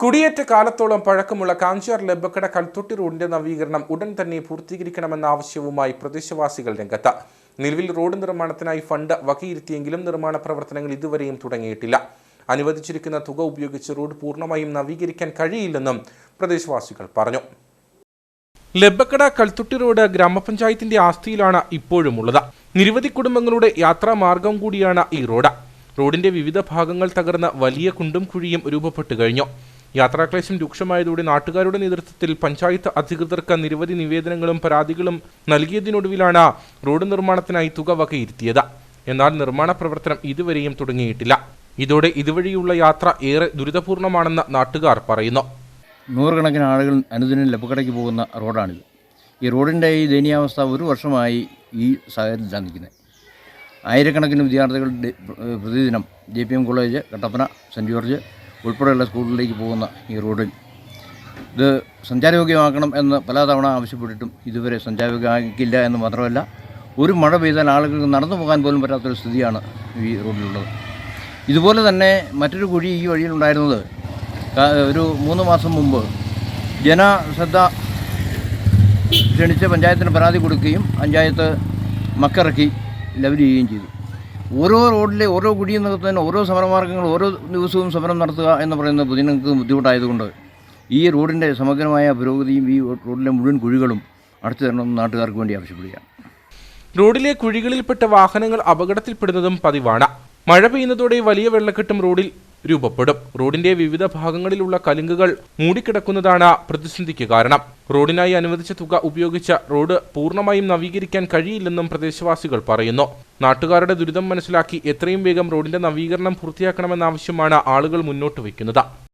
കുടിയേറ്റ കാലത്തോളം പഴക്കമുള്ള കാഞ്ചാർ ലബക്കട കൽത്തൊട്ടി റോഡിന്റെ നവീകരണം ഉടൻ തന്നെ പൂർത്തീകരിക്കണമെന്ന ആവശ്യവുമായി പ്രദേശവാസികൾ രംഗത്ത്. നിലവിൽ റോഡ് നിർമ്മാണത്തിനായി ഫണ്ട് വകയിരുത്തിയെങ്കിലും നിർമ്മാണ പ്രവർത്തനങ്ങൾ ഇതുവരെയും തുടങ്ങിയിട്ടില്ല. അനുവദിച്ചിരിക്കുന്ന തുക ഉപയോഗിച്ച് റോഡ് പൂർണമായും നവീകരിക്കാൻ കഴിയില്ലെന്നും പ്രദേശവാസികൾ പറഞ്ഞു. ലബക്കട കൽത്തുട്ടി റോഡ് ഗ്രാമപഞ്ചായത്തിന്റെ ആസ്തിയിലാണ് ഇപ്പോഴുമുള്ളത്. നിരവധി കുടുംബങ്ങളുടെ യാത്രാ മാർഗം കൂടിയാണ് ഈ റോഡ്. റോഡിന്റെ വിവിധ ഭാഗങ്ങൾ തകർന്ന് വലിയ കുണ്ടും കുഴിയും രൂപപ്പെട്ടു കഴിഞ്ഞു. യാത്രാക്ലേശം രൂക്ഷമായതോടെ നാട്ടുകാരുടെ നേതൃത്വത്തിൽ പഞ്ചായത്ത് അധികൃതർക്ക് നിരവധി നിവേദനങ്ങളും പരാതികളും നൽകിയതിനൊടുവിലാണ് റോഡ് നിർമ്മാണത്തിനായി തുക വകയിരുത്തിയത്. എന്നാൽ നിർമ്മാണ പ്രവർത്തനം ഇതുവരെയും തുടങ്ങിയിട്ടില്ല. ഇതോടെ ഇതുവഴിയുള്ള യാത്ര ഏറെ ദുരിതപൂർണമാണെന്ന് നാട്ടുകാർ പറയുന്നു. നൂറുകണക്കിന് ആളുകൾ അനുദിനം ലപ്പക്കടയ്ക്ക് പോകുന്ന റോഡാണിത്. ഈ റോഡിന്റെ ഈ ദയനീയാവസ്ഥ ഒരു വർഷമായി ഈ സാഹചര്യത്തിലാണ് നിൽക്കുന്നത് ആയിരക്കണക്കിന് വിദ്യാർത്ഥികളുടെ പ്രതിദിനം J P M college Kattappana saint George ഉൾപ്പെടെയുള്ള സ്കൂളിലേക്ക് പോകുന്ന ഈ റോഡിൽ. ഇത് സഞ്ചാരയോഗ്യമാക്കണം എന്ന് പലതവണ ആവശ്യപ്പെട്ടിട്ടും ഇതുവരെ സഞ്ചാരയോഗ്യമാക്കില്ല എന്ന് മാത്രമല്ല ഒരു മഴ പെയ്താൽ ആളുകൾക്ക് നടന്നു പോകാൻ പോലും പറ്റാത്തൊരു സ്ഥിതിയാണ് ഈ റോഡിലുള്ളത്. ഇതുപോലെ തന്നെ മറ്റൊരു കുഴി ഈ വഴിയിലുണ്ടായിരുന്നത് ഒരു മൂന്ന് മാസം മുമ്പ് ജനശ്രദ്ധ ക്ഷണിച്ച് പഞ്ചായത്തിന് പരാതി കൊടുക്കുകയും പഞ്ചായത്ത് മക്കിറക്കി ലെവൽ ചെയ്യുകയും ചെയ്തു. ഓരോ റോഡിലെ ഓരോ കുഴിയും തന്നെ ഓരോ സമരമാർഗങ്ങൾ ഓരോ ദിവസവും സമരം നടത്തുക എന്ന് പറയുന്നത് പൊതുജനങ്ങൾക്ക് ബുദ്ധിമുട്ടായതുകൊണ്ട് ഈ റോഡിന്റെ സമഗ്രമായ പുരോഗതിയും ഈ റോഡിലെ മുഴുവൻ കുഴികളും അടച്ചു തരണമെന്ന് നാട്ടുകാർക്ക് വേണ്ടി ആവശ്യപ്പെടുകയാണ്. റോഡിലെ കുഴികളിൽപ്പെട്ട വാഹനങ്ങൾ അപകടത്തിൽപ്പെടുന്നതും പതിവാണ്. മഴ പെയ്യുന്നതോടെ വലിയ വെള്ളക്കെട്ടും റോഡിൽ രൂപപ്പെടും. റോഡിന്റെ വിവിധ ഭാഗങ്ങളിലുള്ള കലുങ്കുകൾ മൂടിക്കിടക്കുന്നതാണ് പ്രതിസന്ധിക്ക് കാരണം. റോഡിനായി അനുവദിച്ച തുക ഉപയോഗിച്ച് റോഡ് പൂർണമായും നവീകരിക്കാൻ കഴിയില്ലെന്നും പ്രദേശവാസികൾ പറയുന്നു. നാട്ടുകാരുടെ ദുരിതം മനസ്സിലാക്കി എത്രയും വേഗം റോഡിന്റെ നവീകരണം പൂർത്തിയാക്കണമെന്ന ആവശ്യമാണ് ആളുകൾ മുന്നോട്ട് വയ്ക്കുന്നത്.